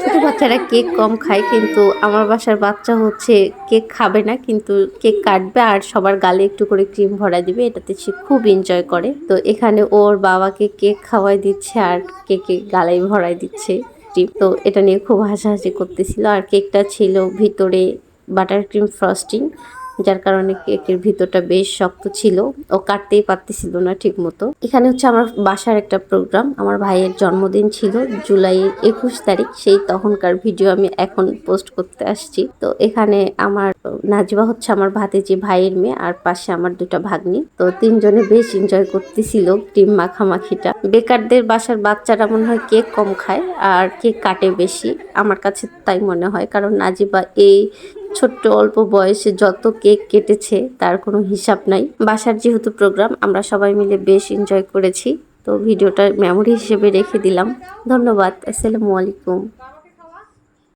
ছোট বাচ্চারা কেক কম খায়, কিন্তু আমার বাসার বাচ্চা হচ্ছে কেক খাবে না, কিন্তু কেক কাটবে আর সবার গালে একটু করে ক্রিম ভরা দিবে, এটাতে সে খুব এনজয় করে। তো এখানে ওর বাবাকে কেক খাওয়াই দিচ্ছে আর কেকে গালে ভরাই দিচ্ছে ক্রিম। তো এটা নিয়ে খুব হাসাহাসি করতেছিল। আর কেকটা ছিল ভিতরে বাটার ক্রিম ফ্রস্টিং যার কারণে কেকের ভিতরটা বেশ শক্ত ছিল। ও কাটতেই পারতেছিল না ঠিক মতো এখানে হচ্ছে আমার বাসার একটা প্রোগ্রাম আমার ভাইয়ের জন্মদিন ছিল জুলাইয়ের একুশ তারিখ। সেই তখনকার ভিডিও আমি এখন পোস্ট করতে আসছি। তো এখানে আমার নাজিবা হচ্ছে আমার ভাতিজি ভাইয়ের মেয়ে আর পাশে আমার দুটা ভাগ্নি। তো তিনজনে বেশ এনজয় করতেছিল ক্রিম মাখামাখিটা। বেকারদের বাসার বাচ্চারা মনে হয় কেক কম খায় আর কেক কাটে বেশি। আমার কাছে তাই মনে হয়। কারণ নাজিবা এই ছোট্ট অল্প বয়সে যত কেক কেটেছে, তার কোনো হিসাব নাই। বাসার যেহেতু প্রোগ্রাম আমরা সবাই মিলে বেশ এনজয় করেছি। তো ভিডিওটা মেমোরি হিসেবে রেখে দিলাম। ধন্যবাদ, আসসালামু আলাইকুম।